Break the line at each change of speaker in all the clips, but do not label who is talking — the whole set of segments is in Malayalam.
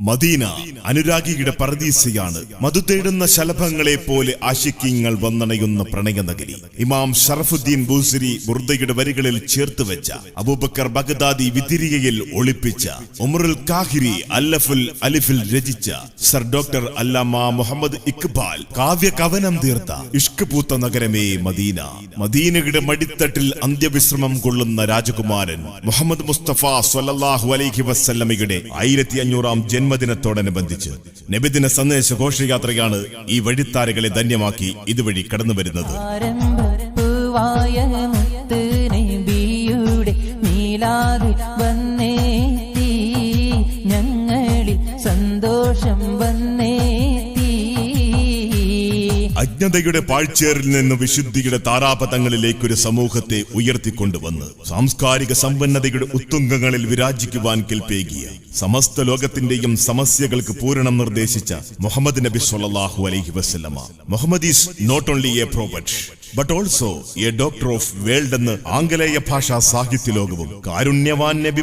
മദീന അനുരാഗിയുടെ പറദീസയാണ് മധു തേടുന്ന ശലഭങ്ങളെ പോലെ ആശിക്യങ്ങൾ വന്നണയുന്ന പ്രണയനഗരി. ഇമാം ഷറഫുദ്ദീൻ ബൂസരി ബുർദയുടെ വരികളിൽ ചേർത്ത് വെച്ച അബൂബക്കർ ബഗ്ദാദി വിതിരികയിൽ ഒളിപ്പിച്ച ഉമറുൽ കാഹിരി അല്ലഫുൽ അലിഫിൽ രചിച്ച സർ ഡോക്ടർ അല്ലാമ മുഹമ്മദ് ഇക്ബാൽ കാവ്യ കവനം തീർത്ത ഇഷ്ക് പൂത്ത നഗരമേ മദീന. മദീനയുടെ മടിത്തട്ടിൽ അന്ത്യവിശ്രമം കൊള്ളുന്ന രാജകുമാരൻ മുഹമ്മദ് മുസ്തഫ സൊല്ലാഹു അലൈഹി വസല്ലമയുടെ ആയിരത്തി അഞ്ഞൂറാം ജന്മദിനത്തോടനുബന്ധിച്ച് നബിദിന സന്ദേശ ഘോഷയാത്രയാണ് ഈ വഴിത്താരകളെ ധന്യമാക്കി ഇതുവഴി കടന്നു വരുന്നത്
നീലാതി മുത്ത്
അജ്ഞതയുടെ പാഴ്ചേറിൽ നിന്ന് വിശുദ്ധിയുടെ താരാപഥങ്ങളിലേക്ക് ഒരു സമൂഹത്തെ ഉയർത്തിക്കൊണ്ടുവന്ന് സാംസ്കാരിക സമ്പന്നതയുടെ ഉത്തുംഗങ്ങളിൽ വിരാജിക്കുവാൻ കെൽപ്പേകിയ സമസ്ത ലോകത്തിന്റെയും സമസ്യകൾക്ക് പൂരണം നിർദ്ദേശിച്ച മുഹമ്മദ് നബി സൊല്ലാഹു അലൈഹി വസല്ലമ. Muhammad is not only a prophet but also a doctor of world എന്ന് ആംഗലേയ ഭാഷാ സാഹിത്യ ലോകവും കാരുണ്യവാൻ നബി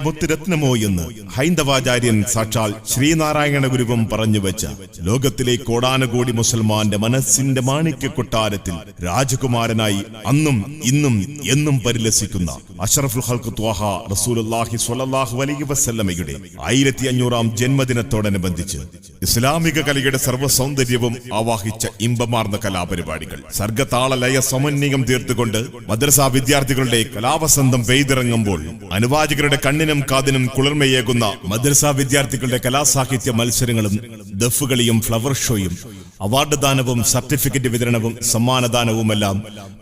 എന്ന് ഹൈന്ദവാചാര്യൻ സാക്ഷാൽ ശ്രീനാരായണ ഗുരുവും പറഞ്ഞു വെച്ച ലോകത്തിലെ കോടാനുകോടി മുസൽമാന്റെ മനസ്സിന്റെ മാണിക്യ കൊട്ടാരത്തിൽ രാജകുമാരനായി അന്നും ഇന്നും എന്നും പരിലസിക്കുന്ന അഷറഫുൽ ഹൽക്ക് ത്വാഹ റസൂലുള്ളാഹി സ്വല്ലല്ലാഹു അലൈഹി വസല്ലമയുടെ ആയിരത്തി അഞ്ഞൂറാം ജന്മദിനത്തോടനുബന്ധിച്ച് ഇസ്ലാമിക കലയുടെ സർവ സൗന്ദര്യവും ആവാഹിച്ച ഇമ്പമാർന്ന കലാപരിപാടികൾ. സർഗതാള ലയ സമന്വയം തീർത്തുകൊണ്ട് മദ്രസ വിദ്യാർത്ഥികളുടെ കലാവസന്തം പെയ്തിറങ്ങുമ്പോൾ അനുവാചകരുടെ കണ്ണിനും കാതിനും കുളിർമയേകുന്ന മദ്രസ വിദ്യാർത്ഥികളുടെ കലാസാഹിത്യ മത്സരങ്ങളും ദഫുകളിയും ഫ്ലവർ ഷോയും അവാർഡ് ദാനവും സർട്ടിഫിക്കറ്റ് വിതരണവും സമ്മാനദാനവുമെല്ലാം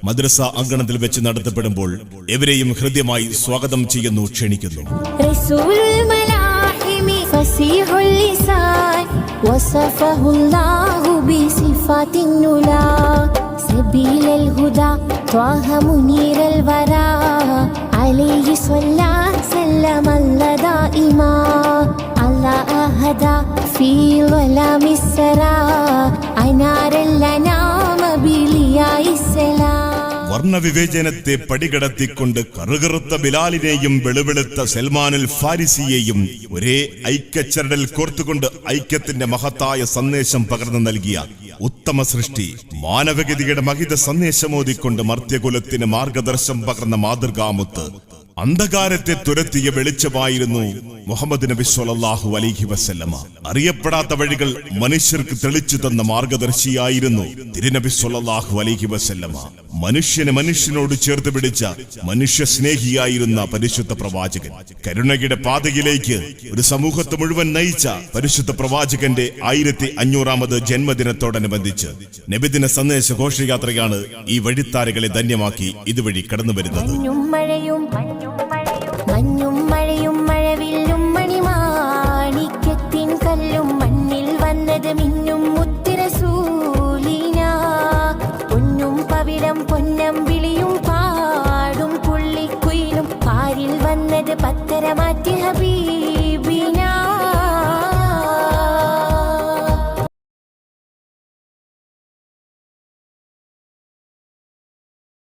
മദ്രസ അങ്കണത്തിൽ വെച്ച് നടത്തപ്പെടുമ്പോൾ എവരെയും ഹൃദ്യമായി സ്വാഗതം ചെയ്യുന്നു ക്ഷണിക്കുന്നു
رسول الملاحم فسيح اللسان وصفه الله بصفات النلا سبيل الهدى طه منير الورى. عليه صلى سلم الله دائما. الله أهدى في ظلام السرى. أنار السلام
വർണവിവേചനത്തെ പടികടത്തിക്കൊണ്ട് കറുകറുത്ത ബിലാലിനെയും വെളുവെളുത്ത സൽമാനുൽ ഫാരിസിയെയും ഒരേ ഐക്യച്ചരടിൽ കോർത്തുകൊണ്ട് ഐക്യത്തിന്റെ മഹത്തായ സന്ദേശം പകർന്നു നൽകിയ ഉത്തമ സൃഷ്ടി. മാനവഗതിയുടെ മഹിത സന്ദേശമോദിക്കൊണ്ട് മർത്യകുലത്തിന് മാർഗദർശം പകർന്ന മാതൃകാമുത്ത് അന്ധകാരത്തെ തുരത്തിയ വെളിച്ചമായിരുന്നു മുഹമ്മദ് നബി സ്വല്ലല്ലാഹു അലൈഹി വസല്ലമ. അറിയപ്പെടാത്ത വഴികൾ മനുഷ്യർക്ക് തെളിച്ചു തന്ന മാർഗദർശിയായിരുന്നു തിരുനബി സ്വല്ലല്ലാഹു അലൈഹി വസല്ലമ. മനുഷ്യനെ മനുഷ്യനോട് ചേർത്ത് പിടിച്ച മനുഷ്യ സ്നേഹിയായിരുന്ന പരിശുദ്ധ പ്രവാചകൻ. കരുണയുടെ പാതയിലേക്ക് ഒരു സമൂഹത്തെ മുഴുവൻ നയിച്ച പരിശുദ്ധ പ്രവാചകന്റെ ആയിരത്തി അഞ്ഞൂറാമത് ജന്മദിനത്തോടനുബന്ധിച്ച് നബിദിന സന്ദേശ ഘോഷയാത്രയാണ് ഈ വഴിത്താരകളെ ധന്യമാക്കി ഇതുവഴി കടന്നു വരുന്നത്
മഞ്ഞും മഴയും മഞ്ഞും മഴയും അത്തരമാറ്റി ഹബീ